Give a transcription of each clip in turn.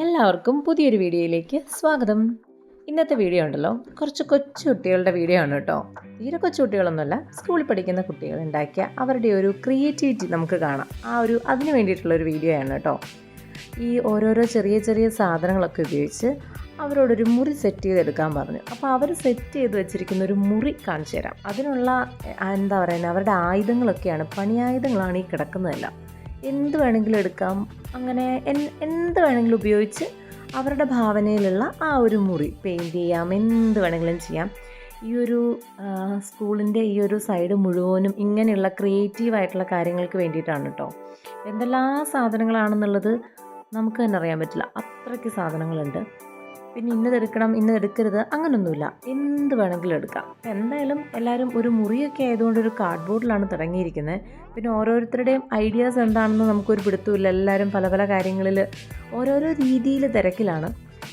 എല്ലാവർക്കും പുതിയൊരു വീഡിയോയിലേക്ക് സ്വാഗതം. ഇന്നത്തെ വീഡിയോ ഉണ്ടല്ലോ കുറച്ച് കൊച്ചു കുട്ടികളുടെ വീഡിയോ ആണ് കേട്ടോ. തീരെ കൊച്ചു കുട്ടികളൊന്നുമല്ല സ്കൂളിൽ പഠിക്കുന്ന കുട്ടികൾ ഉണ്ടാക്കിയ അവരുടെ ഒരു ക്രിയേറ്റിവിറ്റി നമുക്ക് കാണാം. ആ ഒരു അതിന് വേണ്ടിയിട്ടുള്ള ഒരു വീഡിയോ ആണ് കേട്ടോ. ഈ ഓരോരോ ചെറിയ ചെറിയ സാധനങ്ങളൊക്കെ ഉപയോഗിച്ച് അവരോടൊരു മുറി സെറ്റ് ചെയ്തെടുക്കാൻ പറഞ്ഞു. അപ്പോൾ അവർ സെറ്റ് ചെയ്ത് വെച്ചിരിക്കുന്ന ഒരു മുറി കാണിച്ചു തരാം. അതിനുള്ള എന്താ പറയുക അവരുടെ ആയുധങ്ങളൊക്കെയാണ് പണിയായുധങ്ങളാണ് ഈ കിടക്കുന്നതെല്ലാം. എന്ത് വേണമെങ്കിലും എടുക്കാം. അങ്ങനെ എന്ത് വേണമെങ്കിലും ഉപയോഗിച്ച് അവരുടെ ഭാവനയിലുള്ള ആ ഒരു മുറി പെയിന്റ് ചെയ്യാം. എന്ത് വേണമെങ്കിലും ചെയ്യാം. ഈ ഒരു സ്കൂളിന്റെ ഈ ഒരു സൈഡ് മുഴുവനും ഇങ്ങനെയുള്ള ക്രിയേറ്റീവായിട്ടുള്ള കാര്യങ്ങൾക്ക് വേണ്ടിയിട്ടാണ് കേട്ടോ എന്തെല്ലാം സാധനങ്ങളാണെന്നുള്ളത് നമുക്ക് തന്നെ അറിയാൻ പറ്റില്ല. അത്രയ്ക്ക് സാധനങ്ങളുണ്ട്. പിന്നെ ഇന്നത് എടുക്കണം ഇന്നത് എടുക്കരുത് അങ്ങനൊന്നുമില്ല. എന്ത് വേണമെങ്കിലും എടുക്കാം. എന്തായാലും എല്ലാവരും ഒരു മുറിയൊക്കെ ആയതുകൊണ്ട് ഒരു കാർഡ്ബോർഡിലാണ് തുടങ്ങിയിരിക്കുന്നത്. പിന്നെ ഓരോരുത്തരുടെയും ഐഡിയാസ് എന്താണെന്ന് നമുക്കൊരു പിടുത്തമില്ല എല്ലാവരും പല പല കാര്യങ്ങളിൽ ഓരോരോ രീതിയിൽ തിരക്കിലാണ്.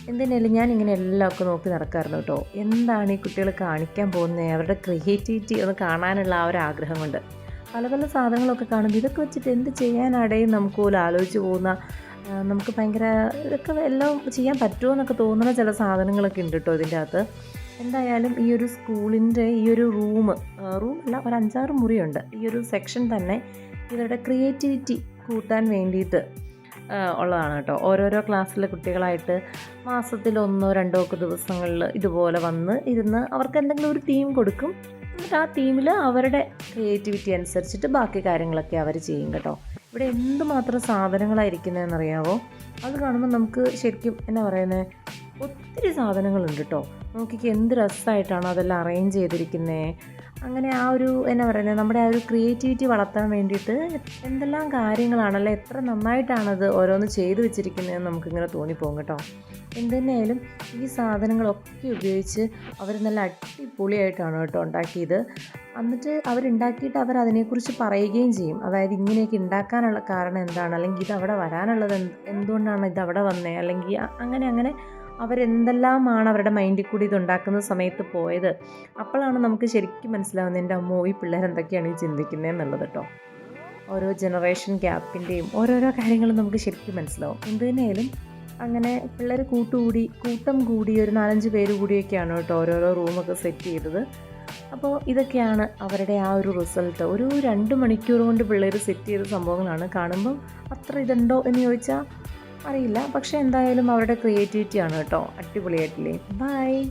എന്തിനായാലും ഞാൻ ഇങ്ങനെ എല്ലാം ഒക്കെ നോക്കി നടക്കാറുണ്ട് കേട്ടോ. എന്താണ് ഈ കുട്ടികൾ കാണിക്കാൻ പോകുന്നത്? അവരുടെ ക്രിയേറ്റിവിറ്റി ഒന്ന് കാണാനുള്ള ആ ഒരു ആഗ്രഹം കൊണ്ട്. പല പല സാധനങ്ങളൊക്കെ കാണുമ്പോൾ ഇതൊക്കെ വെച്ചിട്ട് എന്ത് ചെയ്യാനാടേയും നമുക്ക് പോലും ആലോചിച്ച് പോകുന്ന നമുക്ക് ഭയങ്കര ഇതൊക്കെ എല്ലാം ചെയ്യാൻ പറ്റുമോ എന്നൊക്കെ തോന്നുന്ന ചില സാധനങ്ങളൊക്കെ ഉണ്ട് കേട്ടോ ഇതിന്റെ അകത്ത് എന്തായാലും ഈ ഒരു സ്കൂളിന്റെ ഈ ഒരു റൂം റൂം അല്ല ഒരു അഞ്ചാറ് മുറിയുണ്ട്. ഈ ഒരു സെക്ഷൻ തന്നെ ഇവരുടെ ക്രിയേറ്റിവിറ്റി കൂട്ടാൻ വേണ്ടിയിട്ട് ഉള്ളതാണ് കേട്ടോ. ഓരോരോ ക്ലാസ്സിലെ കുട്ടികളായിട്ട് മാസത്തിൽ ഒന്നോ രണ്ടോ ഒക്കെ ദിവസങ്ങളിൽ ഇതുപോലെ വന്ന് ഇരുന്ന് അവർക്ക് എന്തെങ്കിലും ഒരു തീം കൊടുക്കും. എന്നിട്ട് ആ തീമിൽ അവരുടെ ക്രിയേറ്റിവിറ്റി അനുസരിച്ചിട്ട് ബാക്കി കാര്യങ്ങളൊക്കെ അവർ ചെയ്യും കേട്ടോ. ഇവിടെ എന്തുമാത്രം സാധനങ്ങളായിരിക്കുന്നതെന്ന് അറിയാവോ അത് കാണുമ്പോൾ നമുക്ക് ശരിക്കും എന്നാ പറയുന്നത് ഒത്തിരി സാധനങ്ങളുണ്ട് കേട്ടോ നോക്കിക്ക് എന്ത് രസമായിട്ടാണ് അതെല്ലാം അറേഞ്ച് ചെയ്തിരിക്കുന്നത് അങ്ങനെ ആ ഒരു എന്നാ പറയുന്നത് നമ്മുടെ ആ ഒരു ക്രിയേറ്റിവിറ്റി വളർത്താൻ വേണ്ടിയിട്ട് എന്തെല്ലാം കാര്യങ്ങളാണല്ലേ എത്ര നന്നായിട്ടാണത് ഓരോന്ന് ചെയ്തു വെച്ചിരിക്കുന്നതെന്ന് നമുക്കിങ്ങനെ തോന്നിപ്പോകും കേട്ടോ. എന്തുതന്നെയായാലും ഈ സാധനങ്ങളൊക്കെ ഉപയോഗിച്ച് അവർ നല്ല അടിപൊളിയായിട്ടാണ് കേട്ടോ ഉണ്ടാക്കിയത്. എന്നിട്ട് അവരുണ്ടാക്കിയിട്ട് അവർ അതിനെക്കുറിച്ച് പറയുകയും ചെയ്യും. അതായത് ഇങ്ങനെയൊക്കെ ഉണ്ടാക്കാനുള്ള കാരണം എന്താണ്? അല്ലെങ്കിൽ ഇത് അവിടെ വരാനുള്ളത് എന്ത് എന്തുകൊണ്ടാണ് ഇത് അവിടെ വന്നത് അല്ലെങ്കിൽ അങ്ങനെ അങ്ങനെ അവരെന്തെല്ലാമാണ് അവരുടെ മൈൻഡിൽ കൂടി ഇത് ഉണ്ടാക്കുന്ന സമയത്ത് പോയത്? അപ്പോഴാണ് നമുക്ക് ശരിക്കും മനസ്സിലാവുന്നത് എന്റെ അമ്മോ ഈ പിള്ളേർ എന്തൊക്കെയാണ് ഈ ചിന്തിക്കുന്നത് എന്നുള്ളത് കേട്ടോ. ഓരോ ജനറേഷൻ ഗ്യാപ്പിന്റെയും ഓരോരോ കാര്യങ്ങളും നമുക്ക് ശരിക്കും മനസ്സിലാവും. എന്ത് തന്നെയായാലും അങ്ങനെ പിള്ളേർ കൂട്ടുകൂടി കൂട്ടം കൂടി ഒരു നാലഞ്ച് പേര് കൂടിയൊക്കെയാണ് കേട്ടോ ഓരോരോ റൂമൊക്കെ സെറ്റ് ചെയ്തത്. അപ്പോൾ ഇതൊക്കെയാണ് അവരുടെ ആ ഒരു റിസൾട്ട്. ഒരു രണ്ട് മണിക്കൂർ കൊണ്ട് പിള്ളേർ സെറ്റ് ചെയ്ത സംഭവങ്ങളാണ്. കാണുമ്പം അത്ര ഇതുണ്ടോ എന്ന് ചോദിച്ചാൽ അറിയില്ല. പക്ഷേ എന്തായാലും അവരുടെ ക്രിയേറ്റിവിറ്റിയാണ് കേട്ടോ. അടിപൊളിയായിട്ടില്ലേ. ബൈ.